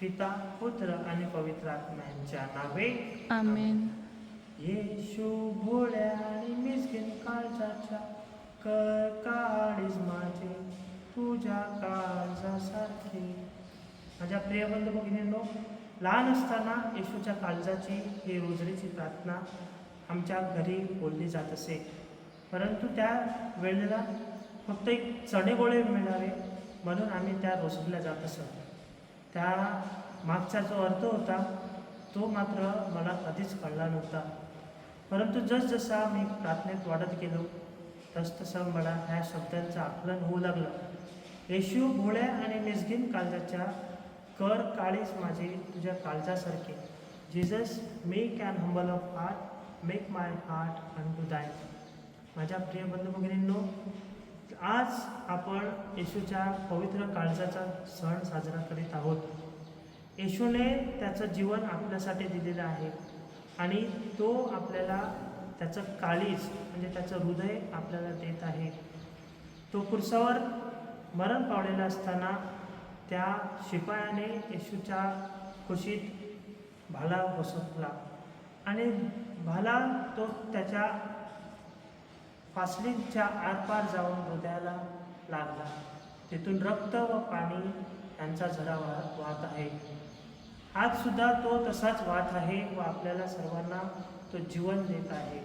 पिता पुत्र आणि पवित्र आत्म्यांच्या नावे. आमेन. येशू भोळ्या आणि मिसकिन काळजाच्या काळीज माझे तुझ्या काळजासारखे. माझ्या प्रिय बंधू भगिनींनो लहान असताना येशूच्या काळजाची ही रोजरीची प्रार्थना आमच्या घरी बोलली जात असे. परंतु त्या वेळेला फक्त एक चणेगोळे मिळावे म्हणून आम्ही त्या रोजरीला जात असत. त्या मागचा जो अर्थ होता तो मात्र मला कधीच कळला नव्हता. परंतु जसजसा मी प्रार्थनेत वाढत गेलो तसतसं मला ह्या शब्दांचं आकलन होऊ लागलं. येशू भोळ्या आणि निसगीन काळजाच्या कर काळीच माझे तुझ्या काळजासारखे. Jesus meek can humble of heart make my heart unto thy. माझ्या प्रिय बंधू भगिनींनो आज आपण येशूच्या पवित्र काळजाचा सण साजरा करीत आहोत. येशूने त्याचं जीवन आपल्यासाठी दिलेलं आहे आणि तो आपल्याला त्याचं काळीज म्हणजे त्याचं हृदय आपल्याला देत आहे. तो कुरसावर मरण पावलेला असताना त्या शिपायाने येशूच्या खुशीत भाला बसवला आणि भाला तो त्याच्या फासलींच्या आरपार जाऊन हृदयाला लागला. तिथून रक्त व पाणी यांचा झरा वाहत वाहत आहे. आज सुद्धा तो तसाच वाहत आहे व आपल्याला सर्वांना तो जीवन देत आहे.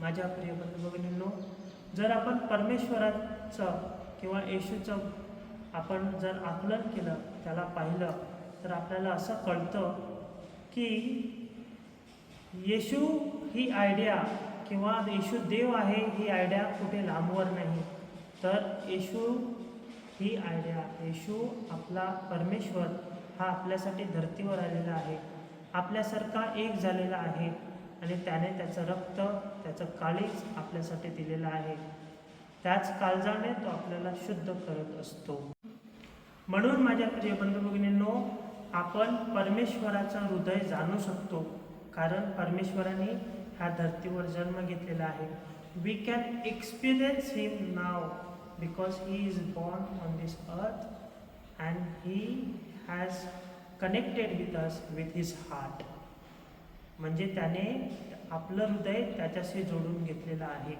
माझ्या प्रिय बंधुभगिनींनो जर आपण परमेश्वराचं किंवा येशूचं आपण जर आकलन केलं त्याला पाहिलं तर आपल्याला असं कळतं की येशू ही आयडिया किंवा येशू देव आहे ही आयडिया कुठे लांबवर नाही. तर येशू ही आयडिया येशू आपला परमेश्वर हा आपल्यासाठी धर्तीवर आलेला आहे. आपल्यासारखा एक झालेला आहे आणि त्याने त्याचं रक्त त्याचं काळीज आपल्यासाठी दिलेलं आहे. त्याच काळजाने तो आपल्याला शुद्ध करत असतो. म्हणून माझ्या प्रिय बंधू भगिनींनो आपण परमेश्वराचं हृदय जाणू शकतो. कारण परमेश्वराने ह्या धर्तीवर जन्म घेतलेला आहे. We can experience him now because he is born on this earth and he has connected with us with his heart म्हणजे त्याने आपलं हृदय त्याच्याशी जोडून घेतलेलं आहे.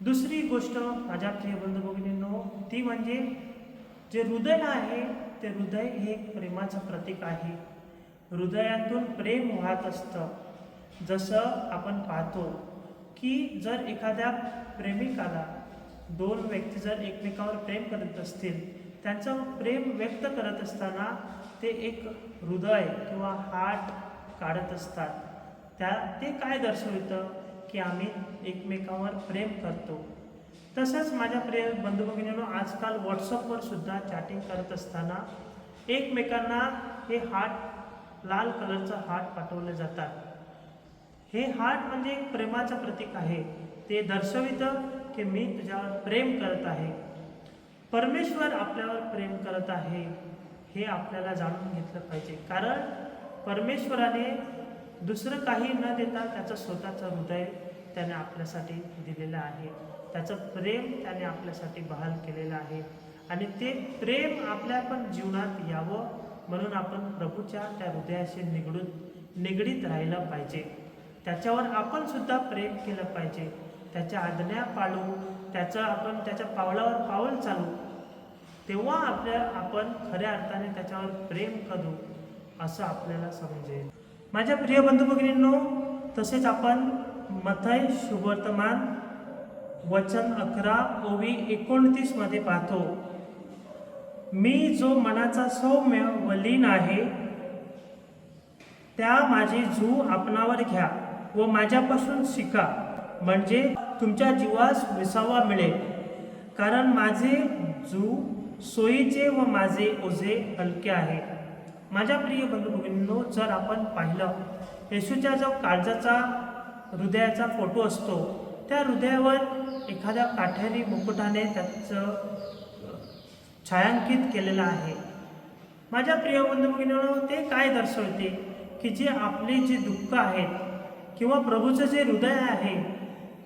दुसरी गोष्ट माझ्या प्रिय बंधू भगिनींनो ती म्हणजे जे हृदय आहे ते हृदय हे प्रेमाचं प्रतीक आहे. हृदयातून प्रेम वाहत असतं. जसं आपण पाहतो की जर एखाद्या प्रेमिकाला दोन व्यक्ती जर एकमेकावर प्रेम करत असतील त्यांचं प्रेम व्यक्त करत असताना ते एक हृदय किंवा हार्ट काढत असतात. त्या ते काय दर्शवितं? की आम्ही एकमेकावर प्रेम करतो. तसंच माझ्या प्रिय बंधू आजकाल व्हॉट्सअपवर सुद्धा चॅटिंग करत असताना एकमेकांना हे हार्ट लाल कलरचं हार्ट पाठवले जातात. हे हार्ट म्हणजे एक प्रेमाचं प्रतीक आहे. ते दर्शवितं की मी तुझ्यावर प्रेम करत आहे. परमेश्वर आपल्यावर प्रेम करत आहे हे आपल्याला जाणून घेतलं पाहिजे. कारण परमेश्वराने दुसरं काही न देता त्याचं स्वतःचं हृदय त्याने आपल्यासाठी दिलेलं आहे. त्याचं प्रेम त्याने आपल्यासाठी बहाल केलेलं आहे. आणि ते प्रेम आपल्या पण जीवनात यावं म्हणून आपण प्रभूच्या त्या हृदयाशी निगडून निगडीत राहिलं पाहिजे. त्याच्यावर आपण सुद्धा प्रेम केलं पाहिजे. त्याच्या आज्ञा पाळू त्याचं आपण त्याच्या पावलावर पाऊल चालू. तेव्हा आपल्या आपण खऱ्या अर्थाने त्याच्यावर प्रेम करू असं आपल्याला समजेल. माझ्या प्रिय बंधू भगिनींनो तसेच आपण मथय शुभवर्तमान वचन अकरा ओवी एकोणतीसमध्ये पाहतो. मी जो मनाचा सौम्य व लीन आहे त्या माझी झू आपणावर घ्या. व माझ्यापासून शिका. म्हणजे तुमच्या जीवास विसावा मिळेल. कारण माझे जू सोयीचे व माझे ओझे हलके आहे. माझ्या प्रिय बंधू भगिनींनो जर आपण पाहिलं येशूच्या जो काळजाचा हृदयाचा फोटो असतो त्या हृदयावर एखाद्या काठ्यारी मुकुटाने त्याचं छायांकित केलेलं आहे. माझ्या प्रिय बंधू भगिनींनो ते काय दर्शवते की जे आपली जी दुःख आहेत किंवा प्रभूचं जे हृदय आहे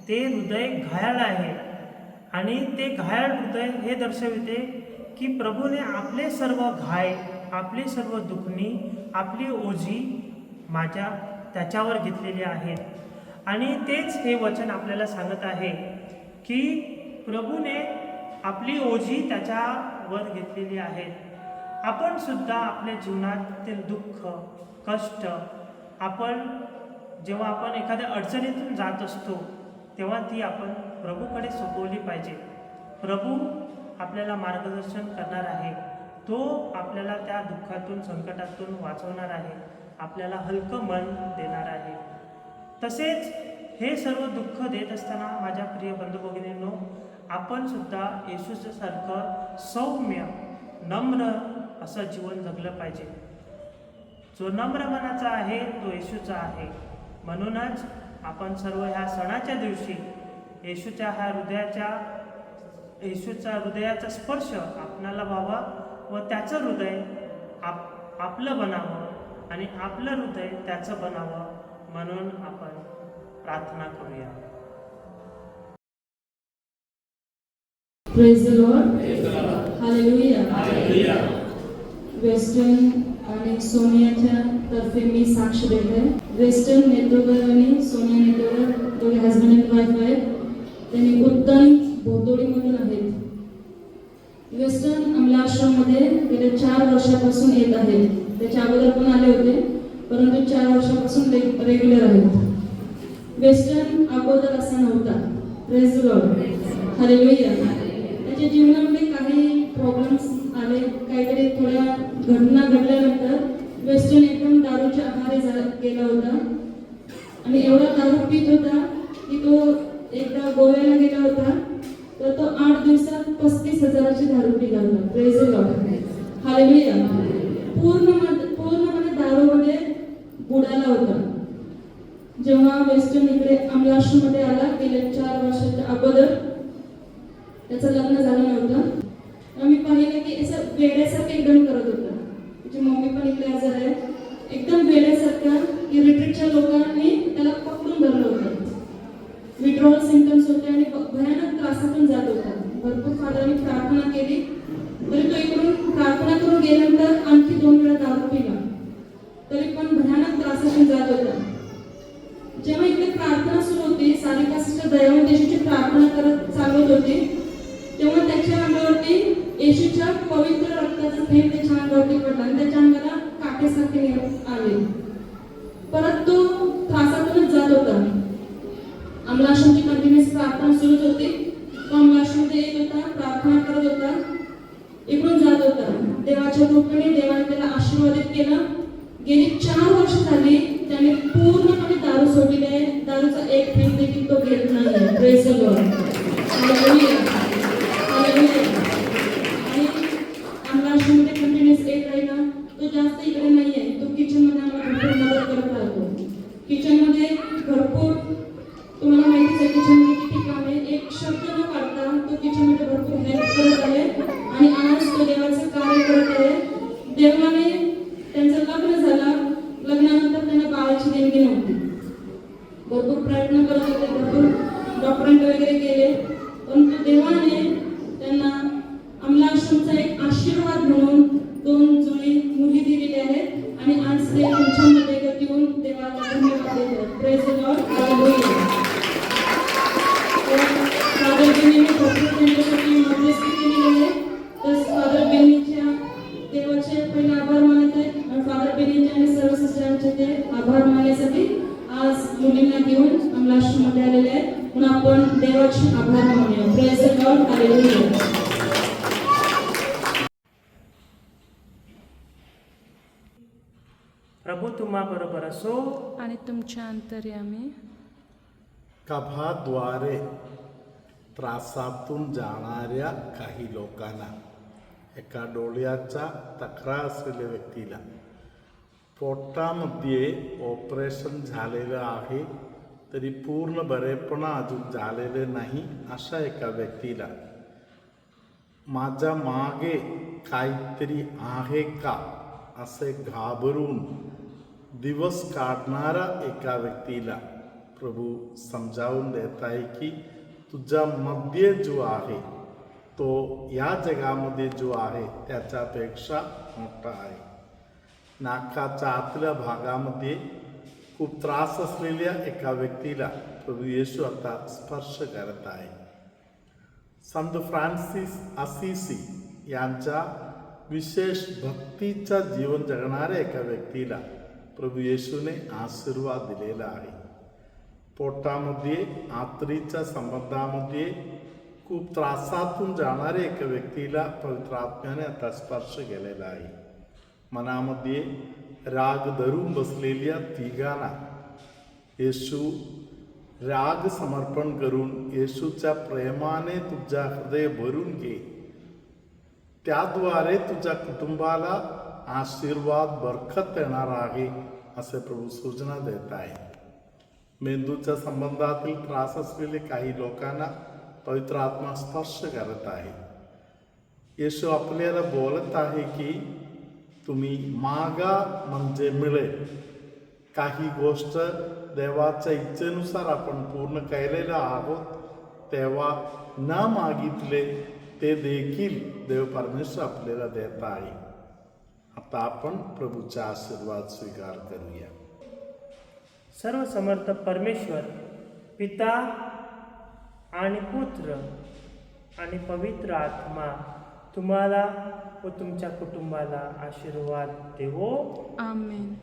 ते हृदय घायाळ आहे. आणि ते घायाळ हृदय हे दर्शविते की प्रभूने आपले सर्व घाय आपली सर्व दुखणी आपली ओझी माझ्या त्याच्यावर घेतलेली आहेत. आणि तेच हे वचन आपल्याला सांगत आहे की प्रभूने आपली ओझी त्याच्यावर घेतलेली आहे. आपण सुद्धा आपल्या जीवनातील दुःख कष्ट आपण जेव्हा आपण एखाद्या अडचणीतून जात असतो तेव्हा ती आपण प्रभूकडे सोपवली पाहिजे. प्रभू आपल्याला मार्गदर्शन करणार आहे. तो आपल्याला त्या दुःखातून संकटातून वाचवणार आहे. आपल्याला हलकं मन देणार आहे. तसेच हे सर्व दुःख देत असताना माझ्या प्रिय बंधू भगिनींनो आपण सुद्धा येशूसारखं सौम्य नम्र असं जीवन जगलं पाहिजे. जो नम्र मनाचा आहे तो येशूचा आहे. म्हणूनच आपण सर्व ह्या सणाच्या दिवशी येशूच्या ह्या हृदयाच्या येशूचा हृदयाचा स्पर्श आपणाला व्हावा व त्याचं हृदय आप आपलं बनावं आणि आपलं हृदय त्याचं बनावं म्हणून आपण प्रार्थना करूया Praise the Lord. Hallelujah. Western आणि सोनियाच्या तर्फे मी साक्ष देते वेस्टर्न नेतोगर आणि सोनिया नेतोगर दोघे हजबंड अँड वाईफ आहेत. त्यांनी उत्तम भोतोडीमधून आहेत. वेस्टर्न अमलाश्रममध्ये गेल्या चार वर्षापासून येत आहेत. त्याच्या अगोदर पण आले होते परंतु चार वर्षापासून रेग्युलर आहेत. वेस्टर्न अगोदर असा नव्हता. प्रेज लॉर्ड हालेलुया त्याच्या जीवनामध्ये काही प्रॉब्लेम्स आले. काहीतरी थोड्या घटना घडल्यानंतर वेस्टर्न एकदम दारूच्या आहारे जा- गेला होता. आणि एवढा दारू पित होता की तो एकदा गोव्याला गेला होता तर तो आठ दिवसात पस्तीस हजाराची दारू पिला होता प्रेज लॉर्ड हालेलुया पूर्ण पूर्णपणे दारूमध्ये बुडाला होता जेव्हा वेस्टर्न इकडे अमलाश्रममध्ये आला गेल्या चार वर्षाच्या अगोदर त्याचं लग्न झालं नव्हतं आम्ही पाहिलं की असं वेड्यासारखं एकदम करत होता त्याची मम्मी पण इकडे आजार आहे एकदम वेड्यासारखं की रिट्रीटच्या लोकांनी त्याला पकडून धरलं होतं. विड्रॉल सिमटम्स होते आणि भयानक त्रासातून जात होता. भरपूर फादरांनी प्रार्थना केली. तरी तो इकडून प्रार्थना करून गेल्यानंतर आणखी दोन वेळा दारू पिला. तरी पण भयानक त्रासातून जात होता. जेव्हा इकडे प्रार्थना सुरू होती सारिका सिस्टर दयावंत येशूची प्रार्थना करत चालवत होती तेव्हा त्याच्या अंगावरती येशूच्या पवित्र रक्ताचा थेंब त्याच्या अंगावरती पडला आणि त्याच्या अंगाला काटेसारखे आले. परत तो त्रासातूनच जात होता अमलाश्रमची कंटिन्युअस प्रार्थना सुरूच होती. तो अमलाश्रममध्ये येत होता प्रार्थना करत होता. इकडून जात होता. देवाच्या कृपेने देवाने त्याला आशीर्वादित केलं. गेली चार वर्ष झाली त्याने पूर्णपणे दारू सोडलेली आहे दारूचा एक थेंब देखील तो घेत नाही काढता तो भरपूर हेल्प करत आहे आणि आज तो देवाचं कार्य करत आहे. देवाने त्यांचं लग्न झालं. लग्नानंतर त्यांना बाळाची देणगी नव्हती. भरपूर प्रयत्न करत होते भरपूर डॉक्टरांकडे वगैरे गेले परंतु देवाने त्यांना अमलाश्रमचा एक आशीर्वाद म्हणून दोन जुळी मुली दिलेली आहेत आणि आज ते तुमच्यामध्ये गती होऊन देवाला धन्यवाद देतात. प्रेस लॉर्ड त्यांच्यासाठी मध्यस्थी केलेली आहे तर फादर बेनीच्या देवाचे पहिले आभार मानत आहेत आणि फादर बेनीचे आणि सर्व सिस्टरांचे ते आभार मानण्यासाठी आज मुलींना घेऊन अमलाश्रममध्ये आलेले आहेत म्हणून आपण देवाचे आभार मानूया प्रेज लॉर्ड हालेलुया प्रभू तुम्हा बरोबर असो. आणि तुमच्या अंतर्यामी. कफाद्वारे त्रासातून जाणाऱ्या काही लोकांना एका डोळ्याचा तक्रार असलेल्या व्यक्तीला पोटामध्ये ऑपरेशन झालेलं आहे तरी पूर्ण बरेपणा अजून झालेले नाही अशा एका व्यक्तीला माझ्या मागे काहीतरी आहे का असे घाबरून दिवस काढणारा एका व्यक्तीला प्रभू समजावून देत आहे की तुझ्यामध्ये जो आहे तो या जगामध्ये जो आहे त्याच्यापेक्षा मोठा आहे. नाकाच्या आतल्या भागामध्ये खूप त्रास असलेल्या एका व्यक्तीला प्रभू येशू आता स्पर्श करत आहे. संत फ्रान्सिस असिसी यांच्या विशेष भक्तीचा जीवन जगणाऱ्या एका व्यक्तीला प्रभू येशूने आशीर्वाद दिलेला आहे. पोटामध्ये आतरीच्या संबंधामध्ये खूप त्रासातून जाणाऱ्या एका व्यक्तीला पवित्र आत्म्याने आता स्पर्श केलेला आहे. मनामध्ये राग धरून बसलेल्या तिघांना येशू राग समर्पण करून येशूच्या प्रेमाने तुझ्या हृदय भरून घे. त्याद्वारे तुझ्या कुटुंबाला आशीर्वाद बरखत येणार आहे असे प्रभू सूचना देत आहे मेंदूच्या संबंधातील त्रास असलेले काही लोकांना पवित्र आत्मा स्पर्श करत आहे. येशू आपल्याला बोलत आहे की तुम्ही मागा म्हणजे मिळेल. काही गोष्ट देवाच्या इच्छेनुसार आपण पूर्ण केलेलं आहोत तेव्हा न मागितले ते देखील देव परमेश्वर आपल्याला देत आहे. आता आपण प्रभूचा आशीर्वाद स्वीकार करूया. सर्व समर्थ परमेश्वर पिता आणि पुत्र आणि पवित्र आत्मा तुम्हाला व तुमच्या कुटुंबाला आशीर्वाद देवो. आमेन.